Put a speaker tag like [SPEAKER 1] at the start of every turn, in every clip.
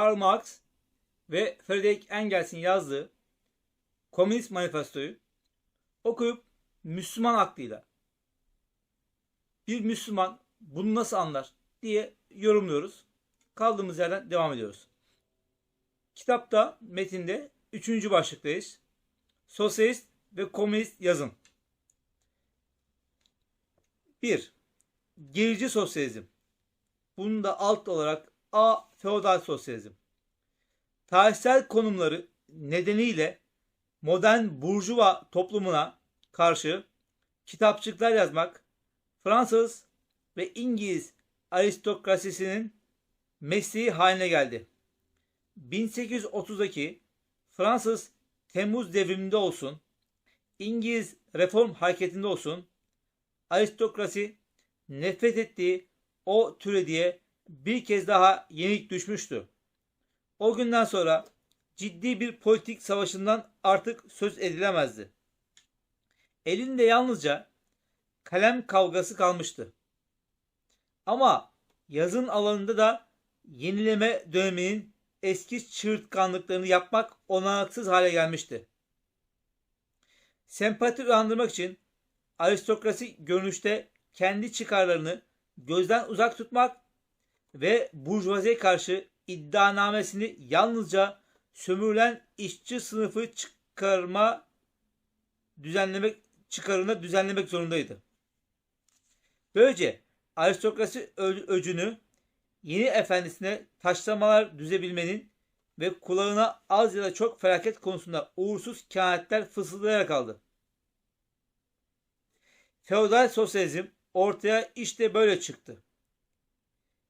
[SPEAKER 1] Karl Marx ve Friedrich Engels'in yazdığı Komünist Manifestoyu okuyup Müslüman aklıyla bir Müslüman bunu nasıl anlar diye yorumluyoruz. Kaldığımız yerden devam ediyoruz. Kitapta metinde üçüncü başlıktayız. Sosyalist ve komünist yazım. 1. Gerici sosyalizm. Bunun da alt olarak A. Feodal sosyalizm. Tarihsel konumları nedeniyle modern burjuva toplumuna karşı kitapçıklar yazmak Fransız ve İngiliz aristokrasisinin mesleği haline geldi. 1830'daki Fransız Temmuz devriminde olsun, İngiliz reform hareketinde olsun, aristokrasi nefret ettiği o türediye bir kez daha yenik düşmüştü. O günden sonra ciddi bir politik savaşından artık söz edilemezdi. Elinde yalnızca kalem kavgası kalmıştı. Ama yazın alanında da yenileme döneminin eski çığırtkanlıklarını yapmak olanaksız hale gelmişti. Sempati uyandırmak için aristokrasi görünüşte kendi çıkarlarını gözden uzak tutmak ve burjuvaziye karşı iddianamesini yalnızca sömürülen işçi sınıfı çıkarma düzenlemek çıkarına düzenlemek zorundaydı. Böylece aristokrasi öcünü yeni efendisine taşlamalar düzebilmenin ve kulağına az ya da çok felaket konusunda uğursuz kehanetler fısıldayarak aldı. Feodal sosyalizm ortaya işte böyle çıktı.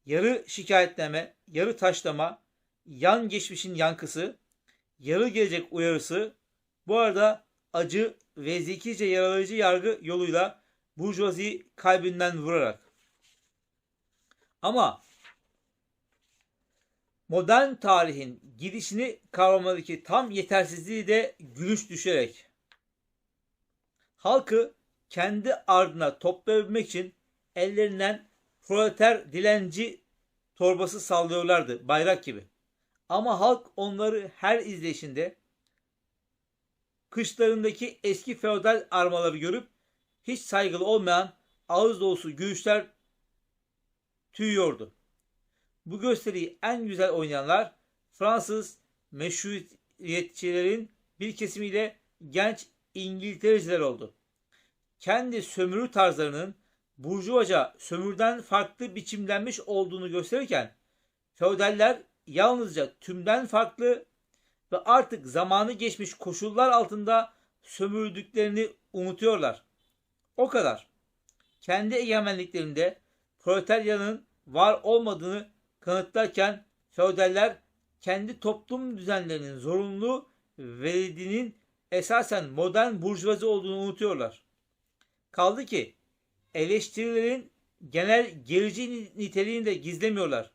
[SPEAKER 1] Yarı şikayetleme, yarı taşlama, yan geçmişin yankısı, yarı gelecek uyarısı, bu arada acı ve zekice yaralayıcı yargı yoluyla burjuvazi kalbinden vurarak. Ama modern tarihin gidişini kavramadaki tam yetersizliği de gülüş düşerek halkı kendi ardına toplayabilmek için ellerinden proleter dilenci torbası sallıyorlardı bayrak gibi. Ama halk onları her izleyişinde kışlarındaki eski feodal armaları görüp hiç saygılı olmayan ağız dolusu gülüşler tüyüyordu. Bu gösteriyi en güzel oynayanlar Fransız meşruiyetçilerin bir kesimiyle genç İngiltereciler oldu. Kendi sömürü tarzlarının burjuvaca sömürden farklı biçimlenmiş olduğunu gösterirken feodaller yalnızca tümden farklı ve artık zamanı geçmiş koşullar altında sömürdüklerini unutuyorlar. O kadar. Kendi egemenliklerinde proletaryanın var olmadığını kanıtlarken feodaller kendi toplum düzenlerinin zorunlu verildiğinin esasen modern burjuvazi olduğunu unutuyorlar. Kaldı ki eleştirilerin genel gerici niteliğini de gizlemiyorlar.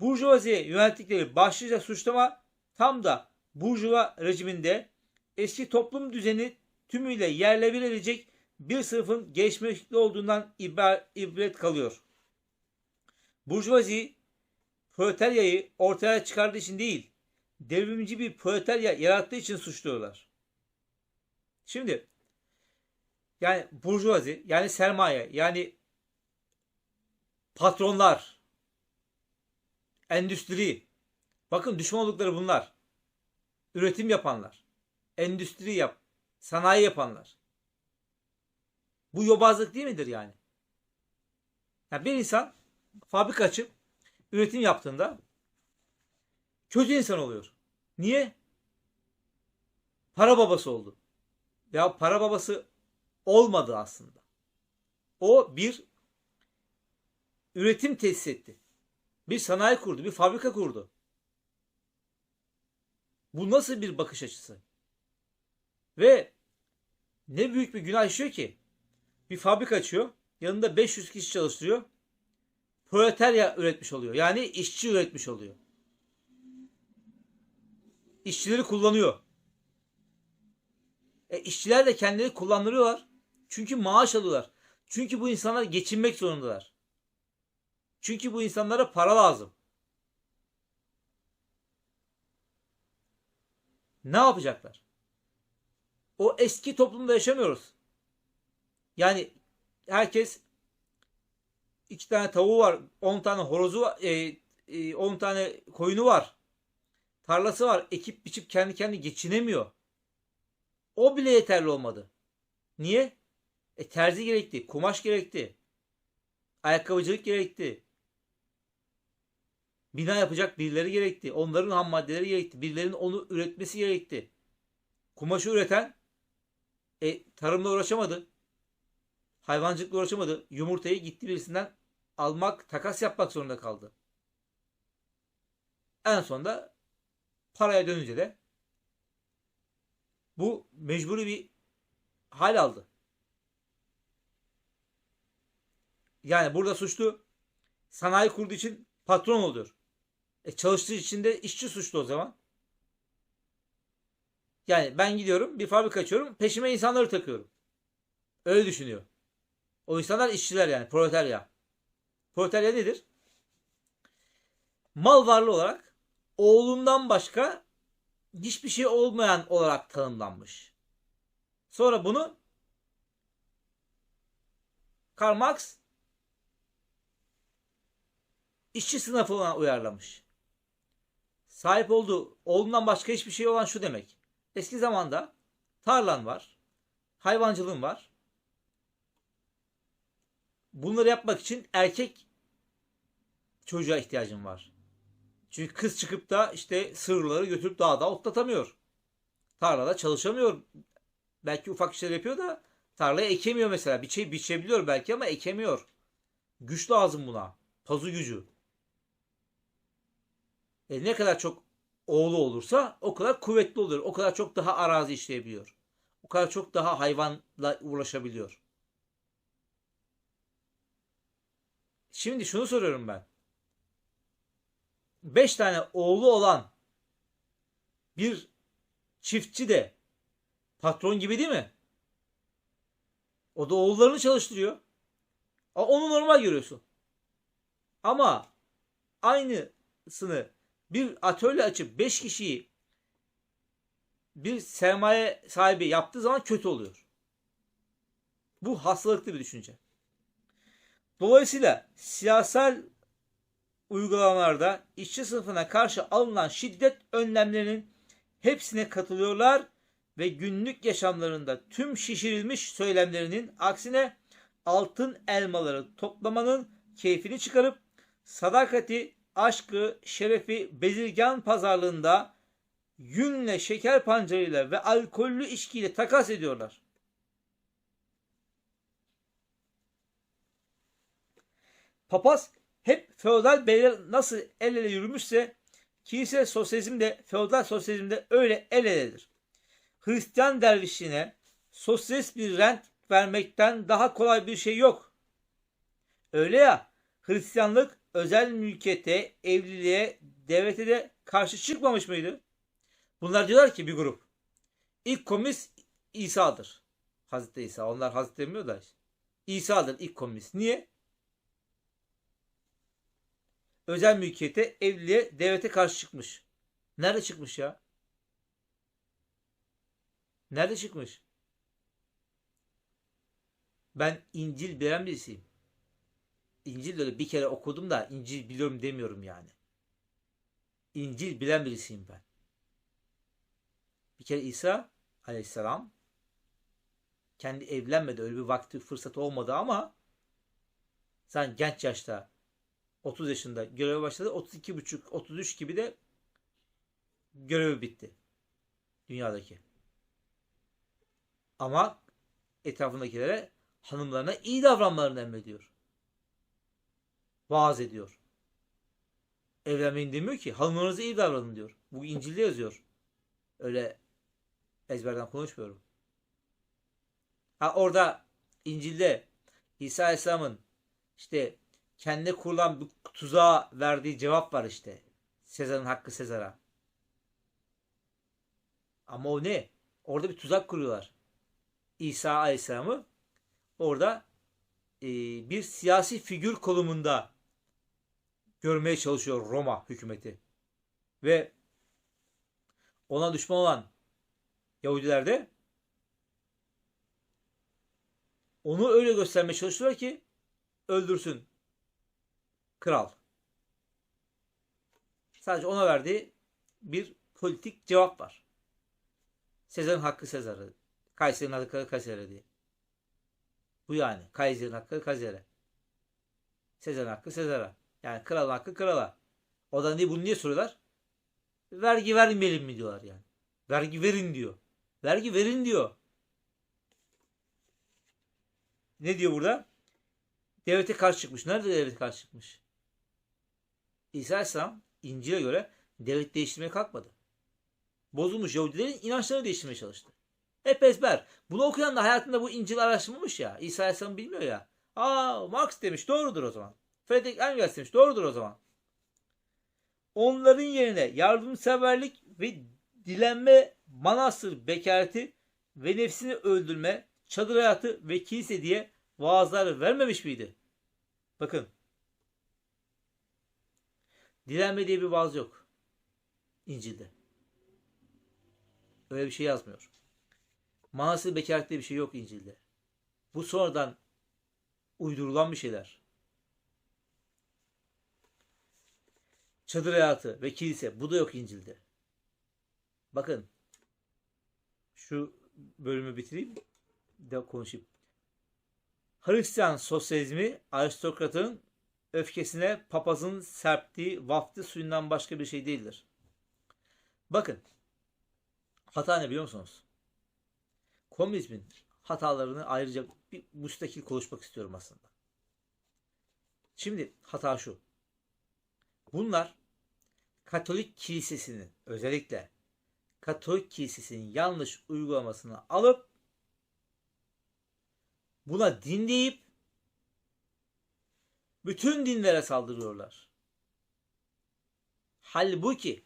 [SPEAKER 1] Burjuvaziye yönelttikleri başlıca suçlama tam da burjuva rejiminde eski toplum düzeni tümüyle yerle bir edecek bir sınıfın geçmişli olduğundan ibret kalıyor. Burjuvazi proletaryayı ortaya çıkardığı için değil, devrimci bir proletarya yarattığı için suçluyorlar. Şimdi yani burjuvazi yani sermaye yani patronlar endüstri bakın düşman oldukları bunlar. Üretim yapanlar. Endüstri yap, sanayi yapanlar. Bu yobazlık değil midir yani? yani bir insan fabrika açıp üretim yaptığında kötü insan oluyor. Niye? Para babası oldu. Ya para babası olmadı aslında. O bir üretim tesis etti. Bir sanayi kurdu, bir fabrika kurdu. Bu nasıl bir bakış açısı? Ve ne büyük bir günah işiyor ki. Bir fabrika açıyor, yanında 500 kişi çalıştırıyor. Proletarya üretmiş oluyor. Yani işçi üretmiş oluyor. İşçileri kullanıyor. E işçiler de kendileri kullandırıyorlar. Çünkü maaş alıyorlar. Çünkü bu insanlar geçinmek zorundalar. Çünkü bu insanlara para lazım. Ne yapacaklar? O eski toplumda yaşamıyoruz. Yani herkes iki tane tavuğu var, on tane horozu var, e, e, 10 tane koyunu var. Tarlası var. Ekip biçip kendi kendi geçinemiyor. O bile yeterli olmadı. Niye? E terzi gerekti, kumaş gerekti. Ayakkabıcılık gerekti. Bina yapacak birileri gerekti. Onların ham maddeleri gerekti. Birilerinin onu üretmesi gerekti. Kumaşı üreten e, tarımla uğraşamadı. Hayvancılıkla uğraşamadı. Yumurtayı gitti birisinden almak, takas yapmak zorunda kaldı. En sonunda paraya dönünce de bu mecburi bir hal aldı. Yani burada suçlu sanayi kurduğu için patron oluyor. E çalıştığı için de işçi suçlu o zaman. Yani ben gidiyorum bir fabrika açıyorum peşime insanları takıyorum. Öyle düşünüyor. O insanlar işçiler yani proletarya. Proletarya nedir? Mal varlığı olarak oğlundan başka hiçbir şey olmayan olarak tanımlanmış. Sonra bunu Karl Marx işçi sınıfına uyarlamış. Sahip olduğu oğlundan başka hiçbir şey olan şu demek. Eski zamanda tarlan var, hayvancılığın var. Bunları yapmak için erkek çocuğa ihtiyacın var. Çünkü kız çıkıp da işte sığırları götürüp dağda otlatamıyor. Tarlada çalışamıyor. Belki ufak işler yapıyor da tarlaya ekemiyor mesela. Bir şey biçebiliyor belki ama ekemiyor. Güç lazım buna. Pazu gücü. E ne kadar çok oğlu olursa o kadar kuvvetli oluyor. O kadar çok daha arazi işleyebiliyor. O kadar çok daha hayvanla uğraşabiliyor. Şimdi şunu soruyorum ben. 5 tane oğlu olan bir çiftçi de patron gibi değil mi? O da oğullarını çalıştırıyor. Onu normal görüyorsun. Ama aynısını bir atölye açıp 5 kişiyi bir sermaye sahibi yaptığı zaman kötü oluyor. Bu hastalıklı bir düşünce. Dolayısıyla siyasal uygulamalarda işçi sınıfına karşı alınan şiddet önlemlerinin hepsine katılıyorlar ve günlük yaşamlarında tüm şişirilmiş söylemlerinin aksine altın elmaları toplamanın keyfini çıkarıp sadakati, aşkı, şerefi bezirgan pazarlığında yünle, şeker pancarıyla ve alkollü içkiyle takas ediyorlar. Papaz hep feodal beyler nasıl el ele yürümüşse kilise sosyalizm de feodal sosyalizm de öyle el eledir. Hristiyan dervişine sosyalist bir rent vermekten daha kolay bir şey yok. Öyle ya Hristiyanlık özel mülkiyete, evliliğe, devlete de karşı çıkmamış mıydı? Bunlar diyorlar ki bir grup. İlk komünist İsa'dır. Hazreti İsa. Onlar Hazreti demiyor da. İsa'dır ilk komünist. Niye? özel mülkiyete, evliliğe, devlete karşı çıkmış. Nerede çıkmış ya? Nerede çıkmış? Ben İncil bilen birisiyim. İncil öyle bir kere okudum da İncil biliyorum demiyorum yani. İncil bilen birisiyim ben. Bir kere İsa aleyhisselam kendi evlenmedi. Öyle bir vakti fırsatı olmadı ama sen genç yaşta 30 yaşında göreve başladı. 32 buçuk, 33 gibi de görevi bitti. Dünyadaki. Ama etrafındakilere hanımlarına iyi davranmalarını emrediyor. Vaaz ediyor. Evlenmeyin demiyor ki. Hanımlarınıza iyi davranın diyor. Bu İncil'de yazıyor. Öyle ezberden konuşmuyorum. Ha orada İncil'de İsa Aleyhisselam'ın işte kendine kurulan bir tuzağa verdiği cevap var işte. Sezar'ın hakkı Sezar'a. Ama o ne? Orada bir tuzak kuruyorlar. İsa Aleyhisselam'ı orada e, bir siyasi figür konumunda görmeye çalışıyor Roma hükümeti. Ve ona düşman olan Yahudilerde. Onu öyle göstermeye çalışıyorlar ki öldürsün kral. Sadece ona verdiği bir politik cevap var. Sezar'ın hakkı Sezar'ı. Kayseri'nin hakkı Kayseri diye. Bu yani. Kaiser'in hakkı Kaiser'e. Sezar'ın hakkı Sezar'a. Yani kralın hakkı krala. O da niye bunu niye soruyorlar? Vergi vermeyelim mi diyorlar yani. Vergi verin diyor. Vergi verin diyor. Ne diyor burada? Devlete karşı çıkmış. Nerede devlete karşı çıkmış? İsa Aleyhisselam İncil'e göre devlet değiştirmeye kalkmadı. Bozulmuş Yahudilerin inançlarını değiştirmeye çalıştı. Hep ezber. Bunu okuyan da hayatında bu İncil araştırmamış ya. İsa Aleyhisselam bilmiyor ya. Aa Marx demiş doğrudur o zaman. Friedrich Engels demiş doğrudur o zaman. Onların yerine yardımseverlik ve dilenme, manastır bekareti ve nefsini öldürme, çadır hayatı ve kilise diye vaazlar vermemiş miydi? Bakın. Dilenme diye bir vaaz yok. İncil'de. Öyle bir şey yazmıyor. Manastır bekaret diye bir şey yok İncil'de. Bu sonradan uydurulan bir şeyler. Çadır hayatı ve kilise bu da yok İncil'de. Bakın şu bölümü bitireyim de konuşayım. Hristiyan sosyalizmi aristokratın öfkesine papazın serptiği vaftiz suyundan başka bir şey değildir. Bakın hata ne biliyor musunuz? Komünizmin hatalarını ayrıca bir müstakil konuşmak istiyorum aslında. Şimdi hata şu. Bunlar Katolik kilisesinin özellikle Katolik kilisesinin yanlış uygulamasını alıp buna din deyip bütün dinlere saldırıyorlar. Halbuki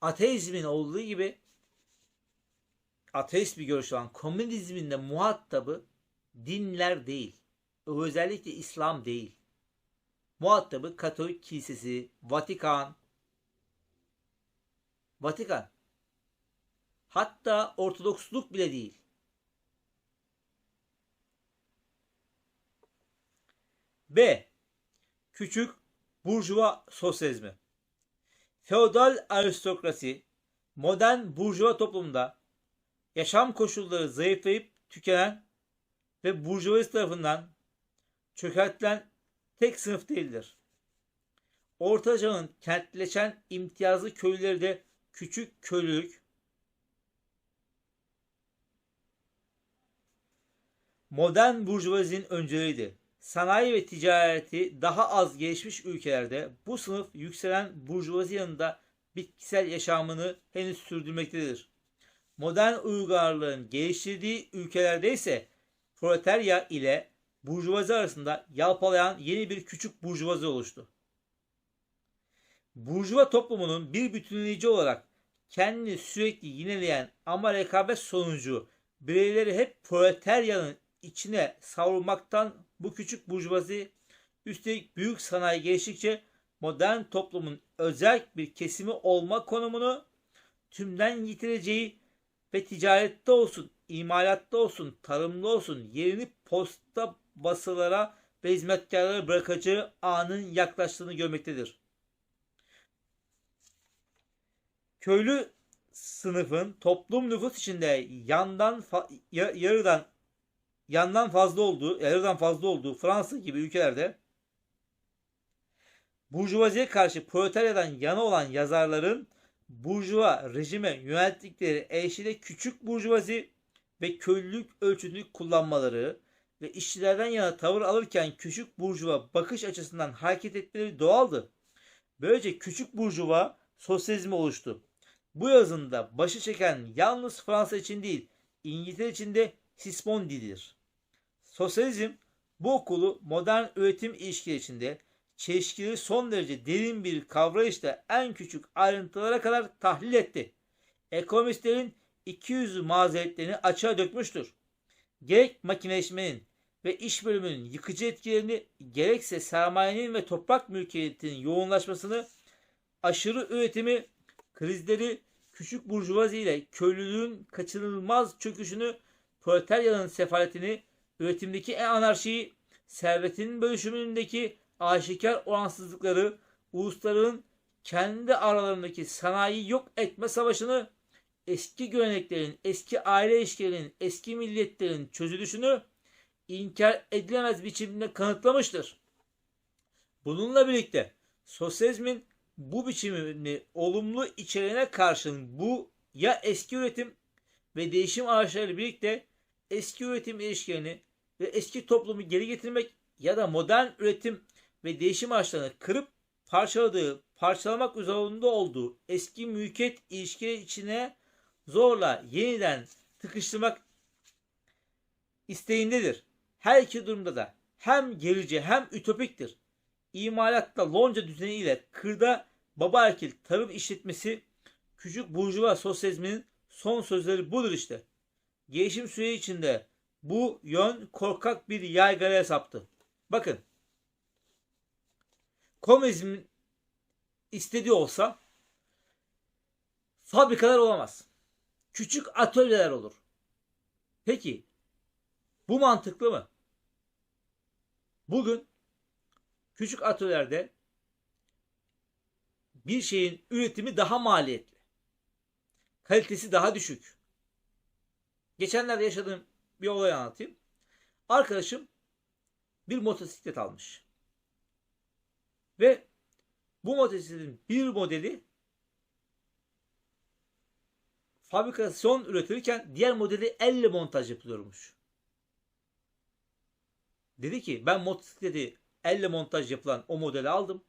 [SPEAKER 1] ateizmin olduğu gibi ateist bir görüş olan komünizmin de muhatabı dinler değil. Özellikle İslam değil. Muhatabı Katolik Kilisesi, Vatikan, Vatikan. Hatta Ortodoksluk bile değil. B. Küçük burjuva sosyalizmi. Feodal aristokrasi, modern burjuva toplumda yaşam koşulları zayıflayıp tükenen ve burjuvazi tarafından çökertilen tek sınıf değildir. Orta çağın kentleşen imtiyazlı köylüleri de küçük köylülük, modern burjuvazinin önceliğiydi. Sanayi ve ticareti daha az gelişmiş ülkelerde bu sınıf yükselen burjuvazi yanında bitkisel yaşamını henüz sürdürmektedir. Modern uygarlığın geliştirdiği ülkelerde ise proletarya ile burjuvazi arasında yalpalayan yeni bir küçük burjuvazi oluştu. Burjuva toplumunun bir bütünleyici olarak kendini sürekli yineleyen ama rekabet sonucu bireyleri hep proletaryanın içine savrulmaktan bu küçük burjuvazi üstelik büyük sanayi geliştikçe modern toplumun özel bir kesimi olma konumunu tümden yitireceği ve ticarette olsun, imalatta olsun, tarımda olsun yerini posta basılara ve hizmetkarlara bırakacağı anın yaklaştığını görmektedir. Köylü sınıfın toplum nüfus içinde yandan yarıdan yandan fazla olduğu, yarıdan fazla olduğu Fransa gibi ülkelerde Burjuvaziye karşı proletaryadan yana olan yazarların burjuva rejime yönelttikleri eşiyle küçük burjuvazi ve köylülük ölçütünü kullanmaları ve işçilerden yana tavır alırken küçük burjuva bakış açısından hareket etmeleri doğaldı. Böylece küçük burjuva sosyalizmi oluştu. Bu yazında başı çeken yalnız Fransa için değil, İngiltere için de Sismondi'dir. Sosyalizm bu okulu modern üretim ilişkileri içinde çelişkileri son derece derin bir kavrayışla en küçük ayrıntılara kadar tahlil etti. Ekonomistlerin 200 mazeretlerini açığa dökmüştür. Gerek makineleşmenin ve iş bölümünün yıkıcı etkilerini gerekse sermayenin ve toprak mülkiyetinin yoğunlaşmasını, aşırı üretimi, krizleri küçük burjuvazi ile köylülüğün kaçınılmaz çöküşünü, proletaryanın sefaletini, üretimdeki anarşiyi, servetin bölüşümündeki aşikar oransızlıkları, ulusların kendi aralarındaki sanayi yok etme savaşını, eski göreneklerin, eski aile ilişkilerinin, eski milletlerin çözülüşünü inkar edilemez biçimde kanıtlamıştır. Bununla birlikte sosyalizmin bu biçimini olumlu içeriğine karşın bu ya eski üretim ve değişim araçlarıyla birlikte eski üretim ilişkilerini ve eski toplumu geri getirmek ya da modern üretim ve değişim araçlarını kırıp parçaladığı, parçalamak üzerinde olduğu eski mülkiyet ilişkileri içine zorla yeniden tıkıştırmak isteğindedir. Her iki durumda da hem gerici hem ütopiktir. İmalatta lonca düzeni ile kırda baba erkil tarım işletmesi küçük burjuva sosyalizminin son sözleri budur işte. Gelişim süreci içinde bu yön korkak bir yaygaraya saptı. Bakın. Komünizmin istediği olsa fabrikalar olamaz. Küçük atölyeler olur. Peki bu mantıklı mı? Bugün küçük atölyelerde bir şeyin üretimi daha maliyetli. Kalitesi daha düşük. Geçenlerde yaşadığım bir olay anlatayım. Arkadaşım bir motosiklet almış. Ve bu motosikletin bir modeli fabrikasyon üretilirken diğer modeli elle montaj yapılıyormuş. Dedi ki ben motosikleti elle montaj yapılan o modeli aldım.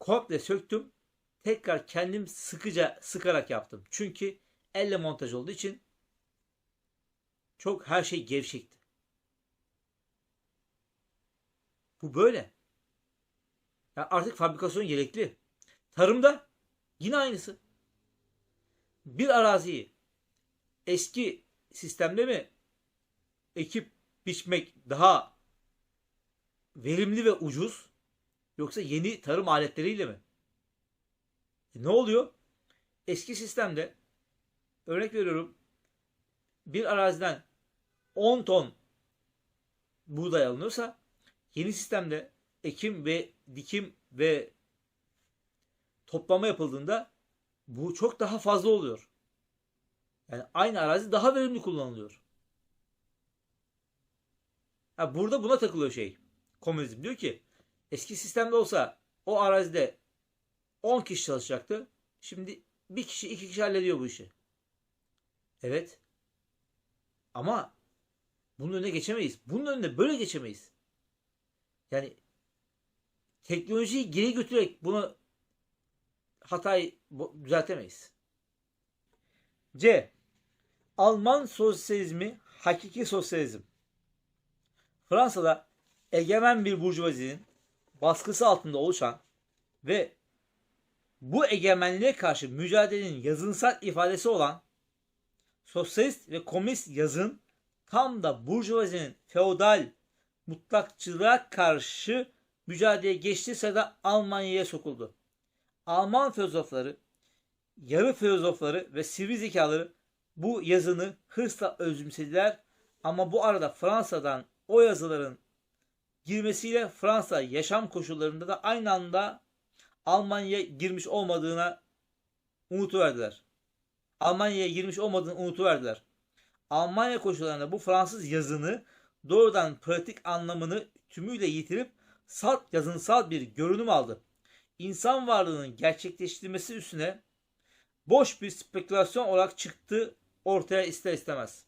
[SPEAKER 1] Komple söktüm. Tekrar kendim sıkıca sıkarak yaptım. Çünkü elle montaj olduğu için çok her şey gevşekti. Bu böyle. Ya artık fabrikasyon gerekli. Tarımda yine aynısı. Bir araziyi eski sistemde mi ekip biçmek daha verimli ve ucuz yoksa yeni tarım aletleriyle mi? E ne oluyor? Eski sistemde örnek veriyorum bir araziden 10 ton buğday alınıyorsa yeni sistemde ekim ve dikim ve toplama yapıldığında bu çok daha fazla oluyor. Yani aynı arazi daha verimli kullanılıyor. Ha, burada buna takılıyor şey. Komünizm diyor ki eski sistemde olsa o arazide 10 kişi çalışacaktı. Şimdi bir kişi iki kişi hallediyor bu işi. Evet. Ama bunun önüne geçemeyiz. Bunun önüne böyle geçemeyiz. Yani teknolojiyi geri götürerek bunu hatayı düzeltemeyiz. C. Alman sosyalizmi hakiki sosyalizm. Fransa'da egemen bir burjuvazinin baskısı altında oluşan ve bu egemenliğe karşı mücadelenin yazınsal ifadesi olan sosyalist ve komünist yazın tam da burjuvazinin feodal mutlakçılığa karşı mücadeleye geçtiği sırada Almanya'ya sokuldu. Alman filozofları, yarı filozofları ve sivri zekaları bu yazını hırsla özümsediler ama bu arada Fransa'dan o yazıların girmesiyle Fransa yaşam koşullarında da aynı anda Almanya'ya girmiş olmadığına umutu verdiler. Almanya'ya girmiş olmadığını umutu verdiler. Almanya koşullarında bu Fransız yazını doğrudan pratik anlamını tümüyle yitirip salt yazınsal bir görünüm aldı. İnsan varlığının gerçekleştirmesi üstüne boş bir spekülasyon olarak çıktı ortaya ister istemez.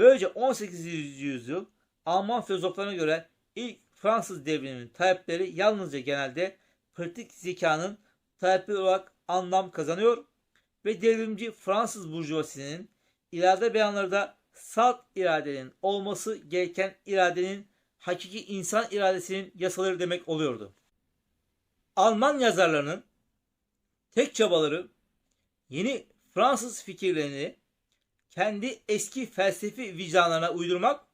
[SPEAKER 1] Böylece 18. yüzyıl Alman filozoflarına göre ilk Fransız devriminin talepleri yalnızca genelde pratik zekanın talepleri olarak anlam kazanıyor ve devrimci Fransız burjuvasinin irade beyanları da salt iradenin olması gereken iradenin hakiki insan iradesinin yasaları demek oluyordu. Alman yazarlarının tek çabaları yeni Fransız fikirlerini kendi eski felsefi vicdanlarına uydurmak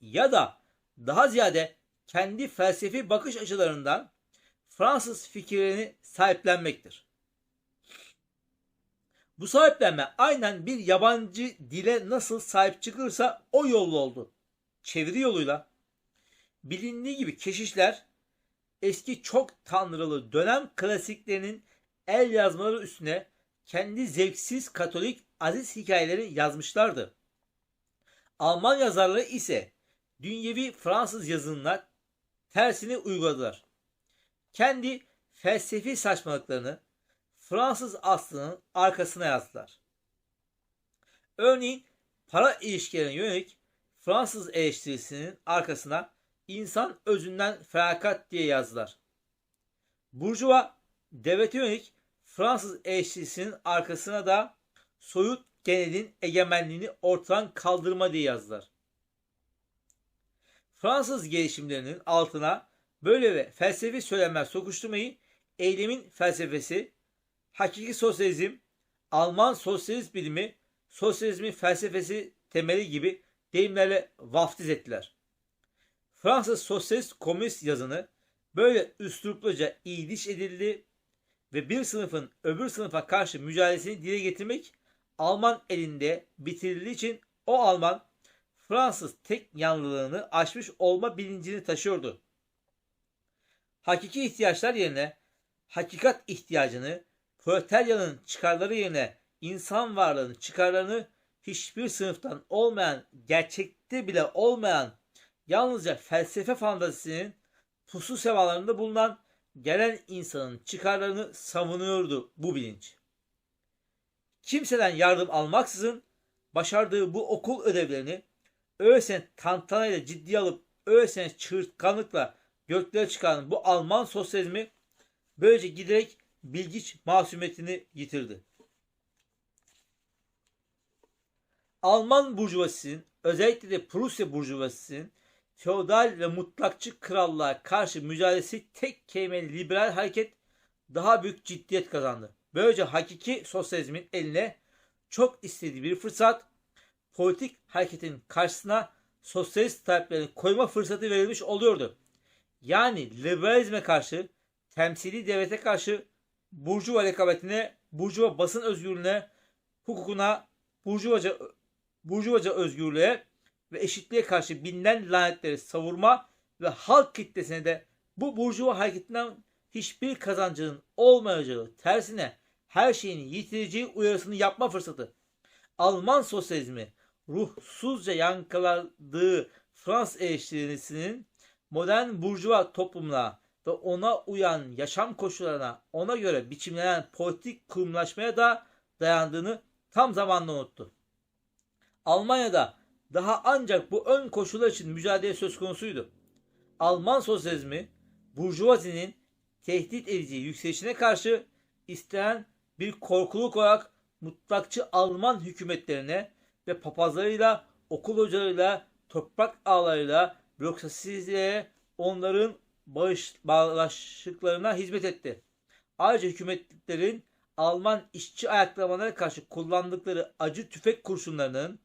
[SPEAKER 1] ya da daha ziyade kendi felsefi bakış açılarından Fransız fikirlerini sahiplenmektir. Bu sahiplenme aynen bir yabancı dile nasıl sahip çıkılırsa o yolla oldu. Çeviri yoluyla. Bilindiği gibi keşişler eski çok tanrılı dönem klasiklerinin el yazmaları üstüne kendi zevksiz katolik aziz hikayeleri yazmışlardı. Alman yazarları ise dünyevi Fransız yazınına tersini uyguladılar. Kendi felsefi saçmalıklarını Fransız aslının arkasına yazdılar. Örneğin para ilişkilerine yönelik Fransız eleştirisinin arkasına insan özünden ferakat diye yazdılar. Burjuva devlete yönelik Fransız eleştirisinin arkasına da soyut genelin egemenliğini ortadan kaldırma diye yazdılar. Fransız gelişimlerinin altına böyle ve felsefi söylemler sokuşturmayı eylemin felsefesi, hakiki sosyalizm, Alman sosyalist bilimi, sosyalizmin felsefesi temeli gibi deyimlerle vaftiz ettiler. Fransız sosyalist komünist yazını böyle üslupluca iyiliş edildi ve bir sınıfın öbür sınıfa karşı mücadelesini dile getirmek Alman elinde bitirildiği için o Alman Fransız tek yanlılığını aşmış olma bilincini taşıyordu. Hakiki ihtiyaçlar yerine hakikat ihtiyacını, proletaryanın çıkarları yerine insan varlığının çıkarlarını hiçbir sınıftan olmayan, gerçekte bile olmayan yalnızca felsefe fantazisinin pusu sevalarında bulunan gelen insanın çıkarlarını savunuyordu bu bilinç. Kimseden yardım almaksızın başardığı bu okul ödevlerini öylesine tantanayla ciddiye alıp öylesine çığırtkanlıkla göklere çıkan bu Alman sosyalizmi böylece giderek bilgiç masumiyetini yitirdi. Alman burjuvasinin özellikle de Prusya burjuvasinin feodal ve mutlakçı krallığa karşı mücadelesi tek kelimeli liberal hareket daha büyük ciddiyet kazandı. Böylece hakiki sosyalizmin eline çok istediği bir fırsat politik hareketin karşısına sosyalist taleplerini koyma fırsatı verilmiş oluyordu. Yani liberalizme karşı, temsili devlete karşı, burjuva rekabetine, burjuva basın özgürlüğüne, hukukuna, burjuvaca, burjuvaca özgürlüğe ve eşitliğe karşı bilinen lanetleri savurma ve halk kitlesine de bu burjuva hareketinden hiçbir kazancının olmayacağı, tersine her şeyini yitireceği uyarısını yapma fırsatı. Alman sosyalizmi ruhsuzca yankıladığı Fransız eleştirisinin modern burjuva toplumuna ve ona uyan yaşam koşullarına ona göre biçimlenen politik kurumlaşmaya da dayandığını tam zamanla unuttu. Almanya'da daha ancak bu ön koşullar için mücadele söz konusuydu. Alman sosyalizmi burjuvazinin tehdit edici yükselişine karşı istenen bir korkuluk olarak mutlakçı Alman hükümetlerine ve papazlarıyla, okul hocalarıyla, toprak ağlarıyla, bürokrasisiyle onların bağış, bağlaşıklarına hizmet etti. Ayrıca hükümetlerin Alman işçi ayaklamalarına karşı kullandıkları acı tüfek kurşunlarının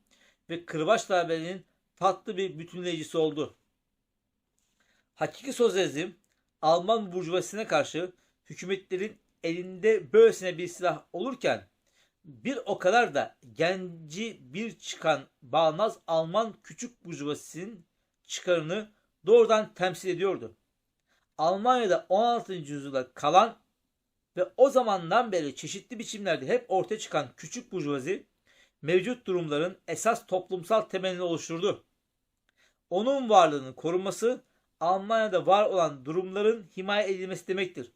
[SPEAKER 1] ve kırbaç darbelerinin tatlı bir bütünleyicisi oldu. Hakiki sosyalizm Alman burjuvasine karşı hükümetlerin elinde böylesine bir silah olurken bir o kadar da genci bir çıkan bağnaz Alman küçük burjuvasinin çıkarını doğrudan temsil ediyordu. Almanya'da 16. yüzyılda kalan ve o zamandan beri çeşitli biçimlerde hep ortaya çıkan küçük burjuvazi mevcut durumların esas toplumsal temelini oluşturdu. Onun varlığının korunması Almanya'da var olan durumların himaye edilmesi demektir.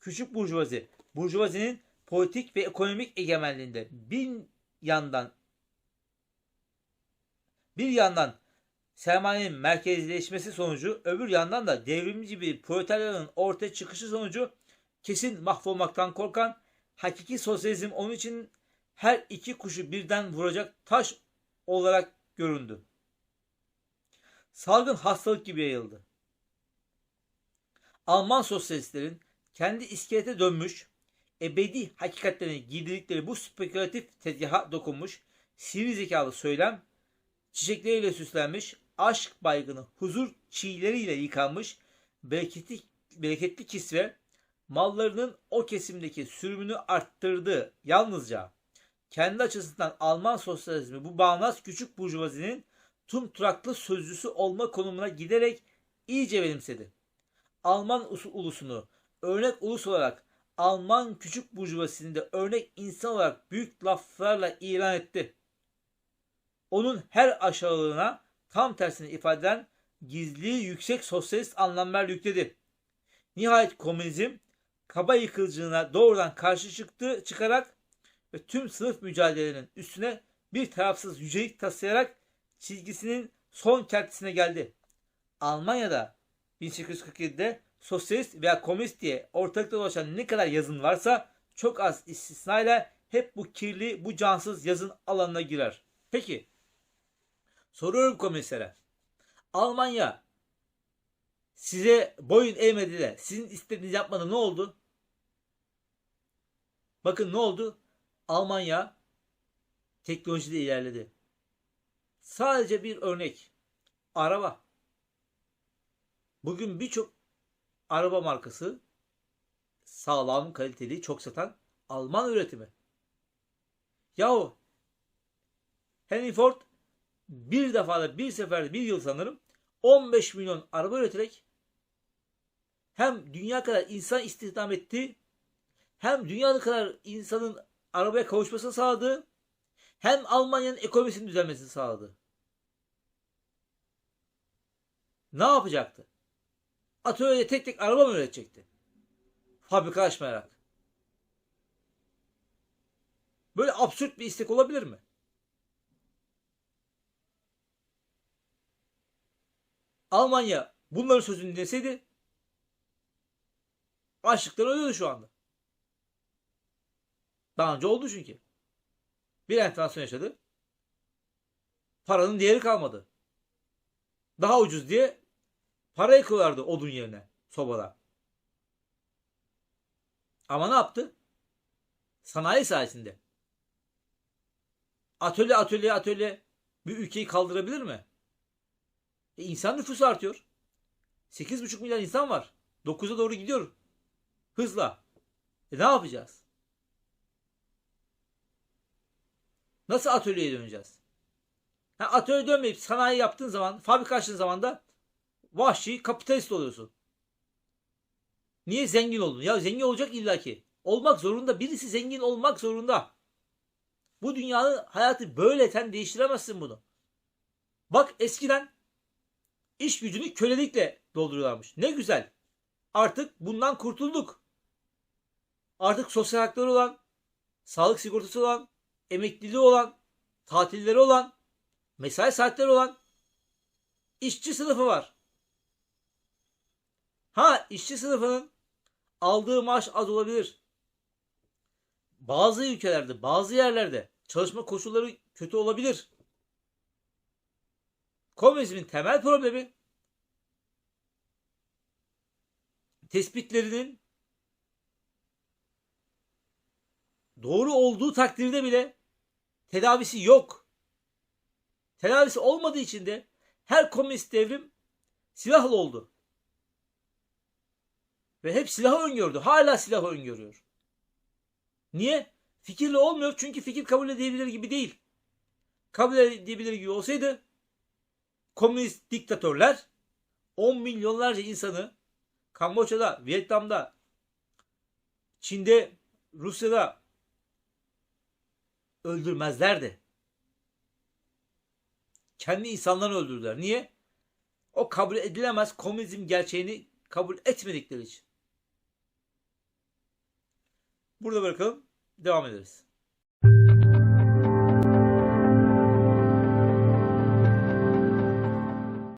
[SPEAKER 1] Küçük burjuvazi, burjuvazinin politik ve ekonomik egemenliğinde bir yandan bir yandan sermayenin merkezleşmesi sonucu öbür yandan da devrimci bir proletaryanın ortaya çıkışı sonucu kesin mahvolmaktan korkan hakiki sosyalizm onun için her iki kuşu birden vuracak taş olarak göründü. Salgın hastalık gibi yayıldı. Alman sosyalistlerin kendi iskelete dönmüş, ebedi hakikatlerini giydirdikleri bu spekülatif tezgaha dokunmuş, sivri zekalı söylem, çiçekleriyle süslenmiş, aşk baygını, huzur çiğleriyle yıkanmış, bereketli, bereketli kisve, mallarının o kesimdeki sürümünü arttırdığı yalnızca kendi açısından Alman sosyalizmi bu bağnaz küçük burjuvazinin tüm turaklı sözcüsü olma konumuna giderek iyice benimsedi. Alman us- ulusunu örnek ulus olarak Alman küçük burjuvazisini de örnek insan olarak büyük laflarla ilan etti. Onun her aşağılığına tam tersini ifade eden gizli yüksek sosyalist anlamlar yükledi. Nihayet komünizm kaba yıkıcılığına doğrudan karşı çıktı çıkarak ve tüm sınıf mücadelelerinin üstüne bir tarafsız yücelik taslayarak çizgisinin son kertesine geldi. Almanya'da 1847'de sosyalist veya komünist diye ortalıkta dolaşan ne kadar yazın varsa çok az istisnayla hep bu kirli, bu cansız yazın alanına girer. Peki, soruyorum komünistlere. Almanya size boyun eğmedi de sizin istediğinizi yapmadı ne oldu? Bakın ne oldu? Almanya teknolojide ilerledi. Sadece bir örnek. Araba. Bugün birçok araba markası sağlam, kaliteli, çok satan Alman üretimi. Yahu Henry Ford bir defada, bir seferde, bir yıl sanırım 15 milyon araba üreterek hem dünya kadar insan istihdam etti, hem dünya kadar insanın arabaya kavuşmasını sağladı, hem Almanya'nın ekonomisinin düzelmesini sağladı. Ne yapacaktı? Atölyede tek tek araba mı üretecekti? Fabrika açmayarak. Böyle absürt bir istek olabilir mi? Almanya bunların sözünü dinleseydi açlıktan ölüyordu şu anda. Daha önce oldu çünkü. Bir enflasyon yaşadı. Paranın değeri kalmadı. Daha ucuz diye para yakıyorlardı odun yerine sobada. Ama ne yaptı? Sanayi sayesinde. Atölye atölye atölye bir ülkeyi kaldırabilir mi? E insan nüfusu artıyor. 8,5 milyar insan var. 9'a doğru gidiyor. Hızla. E ne yapacağız? Nasıl atölyeye döneceğiz? Ha, atölye dönmeyip sanayi yaptığın zaman, fabrika açtığın zaman da vahşi kapitalist oluyorsun. Niye zengin oldun? Ya zengin olacak illaki. Olmak zorunda. Birisi zengin olmak zorunda. Bu dünyanın hayatı böyle sen değiştiremezsin bunu. Bak eskiden iş gücünü kölelikle dolduruyorlarmış. Ne güzel. Artık bundan kurtulduk. Artık sosyal hakları olan, sağlık sigortası olan, emekliliği olan, tatilleri olan, mesai saatleri olan işçi sınıfı var. Ha işçi sınıfının aldığı maaş az olabilir. Bazı ülkelerde, bazı yerlerde çalışma koşulları kötü olabilir. Komünizmin temel problemi tespitlerinin doğru olduğu takdirde bile tedavisi yok. Tedavisi olmadığı için de her komünist devrim silahlı oldu. Ve hep silahı öngördü. Hala silahı öngörüyor. Niye? Fikirli olmuyor çünkü fikir kabul edilebilir gibi değil. Kabul edilebilir gibi olsaydı komünist diktatörler 10 milyonlarca insanı Kamboçya'da, Vietnam'da, Çin'de, Rusya'da öldürmezlerdi. Kendi insanlarını öldürdüler. Niye? O kabul edilemez komünizm gerçeğini kabul etmedikleri için. Burada bırakalım. Devam ederiz.